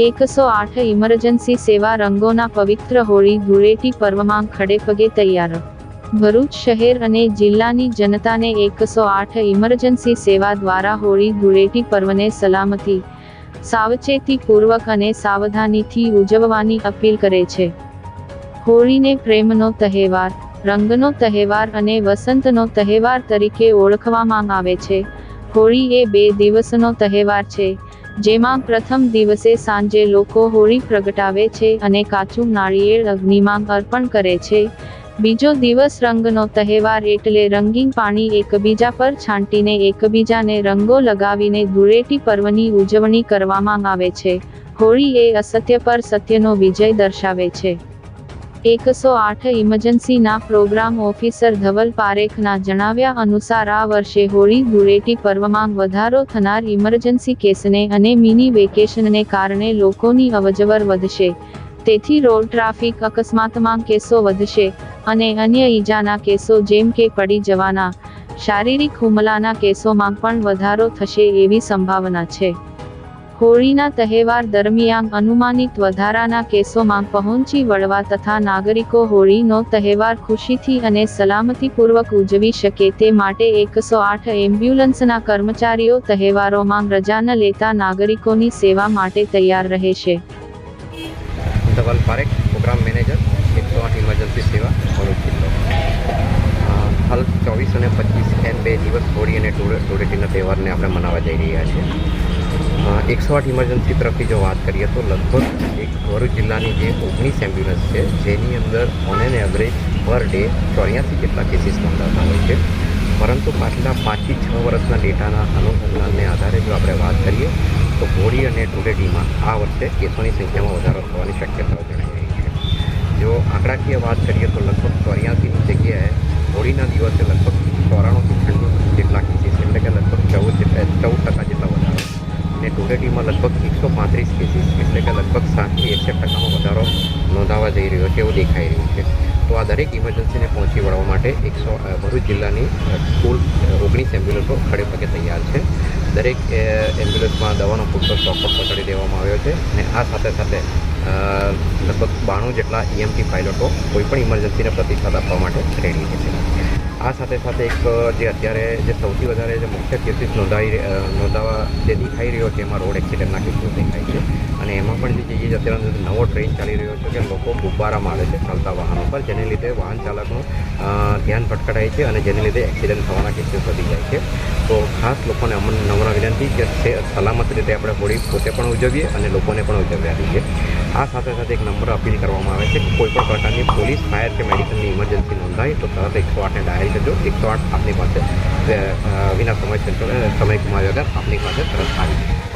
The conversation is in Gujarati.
એકસો આઠ ઇમરજન્સી સેવા રંગોના પવિત્ર હોળી ધૂળેટી પર્વમાં ખડેપગે તૈયાર. ભરૂચ શહેર અને જિલ્લાની જનતાને એકસો આઠ ઇમરજન્સી સેવા દ્વારા હોળી ધૂળેટી પર્વને સલામતી, સાવચેતીપૂર્વક અને સાવધાનીથી ઉજવવાની અપીલ કરે છે. હોળીને પ્રેમનો તહેવાર, રંગનો તહેવાર અને વસંતનો તહેવાર તરીકે ઓળખવામાં આવે છે. હોળી એ બે દિવસનો તહેવાર છે. જેમાં પ્રથમ દિવસે સાંજે લોકો હોળી પ્રગટાવે છે અને કાચું નાળિયેર અગ્નિમાં અર્પણ કરે છે. બીજો દિવસ રંગનો તહેવાર એટલે રંગીન પાણી એકબીજા પર છાંટીને એકબીજાને રંગો લગાવીને ધૂળેટી પર્વની ઉજવણી કરવામાં આવે છે. હોળી એ અસત્ય પર સત્યનો વિજય દર્શાવે છે. એકસો આઠ ઇમરજન્સીના પ્રોગ્રામ ઓફિસર ધવલ પારેખના જણાવ્યા અનુસાર આ વર્ષે હોળી, ધૂળેટી પર્વમાં વધારો થનાર ઇમરજન્સી કેસને અને મિની વેકેશનને કારણે લોકોની અવજવર વધશે. તેથી રોડ ટ્રાફિક અકસ્માતમાં કેસો વધશે અને અન્ય ઈજાના કેસો જેમ કે પડી જવાના, શારીરિક હુમલાના કેસોમાં પણ વધારો થશે એવી સંભાવના છે. હોળીના તહેવાર દરમિયાન અનુમાનિત વધારાના કેસોમાં પહોંચી વળવા તથા નાગરિકો હોળીનો તહેવાર ખુશીથી અને સલામતીપૂર્વક ઉજવી શકે તે માટે એકસો આઠ એમ્બ્યુલન્સના કર્મચારીઓ તહેવારોમાં રજા ન લેતા નાગરિકોની સેવા માટે તૈયાર ભરૂચ જિલ્લો. હાલ ચોવીસ અને પચીસ એમ બે દિવસ હોળી અને ધૂળેટીના તહેવારને આપણે મનાવવા જઈ રહ્યા છીએ. એકસો આઠ ઇમરજન્સી તરફથી જો વાત કરીએ તો લગભગ એક ભરૂચ જિલ્લાની જે ઓગણીસ એમ્બ્યુલન્સ છે, જેની અંદર on an average per day ચોર્યાસી જેટલા કેસીસ નોંધાતા હોય છે. પરંતુ પાછલા પાંચથી છ વર્ષના ડેટાના અનુસંધાનને આધારે જો આપણે વાત કરીએ, તો હોળી અને ટુડેટીમાં આ વર્ષે કેસોની સંખ્યામાં વધારો થવાની શક્યતાઓ જણાઈ રહી છે. જો આંકડાકીય વાત કરીએ તો લગભગ ચોર્યાસીની જગ્યાએ હોળીના દિવસે લગભગ ચોરાણુંથી છન્નું જેટલા કેસીસ એટલે કે લગભગ ચૌદ ચૌદ અને લગભગ એકસો પાંત્રીસ કેસીસ, એટલે કે લગભગ સાતથી એકસઠ ટકાનો વધારો નોંધાવા જઈ રહ્યો છે એવું દેખાઈ રહ્યું છે. તો આ દરેક ઇમરજન્સીને પહોંચી વળવા માટે એકસો ભરૂચ જિલ્લાની કુલ ઓગણીસ એમ્બ્યુલન્સો ખડે પગે તૈયાર છે. દરેક એમ્બ્યુલન્સમાં દવાનો પૂરતો સ્ટોક પણ પહોંચાડી દેવામાં આવ્યો છે અને આ સાથે સાથે લગભગ બાણું જેટલા ઈએમટી પાયલોટો કોઈપણ ઇમરજન્સીને પ્રતિસાદ આપવા માટે રેડી છે. આ સાથે સાથે એક જે અત્યારે જે સૌથી વધારે જે મુખ્ય કેસીસ નોંધાઈ નોંધાવા જે દેખાઈ રહ્યો છે એમાં રોડ એક્સિડન્ટના કેસો દેખાય છે? અત્યારે નવો ટ્રેન્ડ ચાલી રહ્યો છે કે લોકો ગુબ્બારા મારે છે, ચાલતા વાહનો પર, જેને લીધે વાહન ચાલકનું ધ્યાન ભટકડાય છે અને જેને લીધે એક્સિડન્ટ થવાના કેસીસ વધી જાય છે. તો ખાસ લોકોને અમને નમ્ર વિનંતી કે સલામત રીતે આપણે હોળી પોતે પણ ઉજવીએ અને લોકોને પણ ઉજવ્યા રહીએ આ સાથે સાથે એક નંબર અપીલ કરવામાં આવે છે કે કોઈ પણ પ્રકારની પોલીસ, ફાયર કે મેડિકલની ઇમરજન્સી નોંધાય તો તરત એકસો આઠને ડાયલ કરજો. એકસો આઠ આપની પાસે વિના સમય સમય ગુમાવ્યા વગર આપની પાસે તરત આવી જશે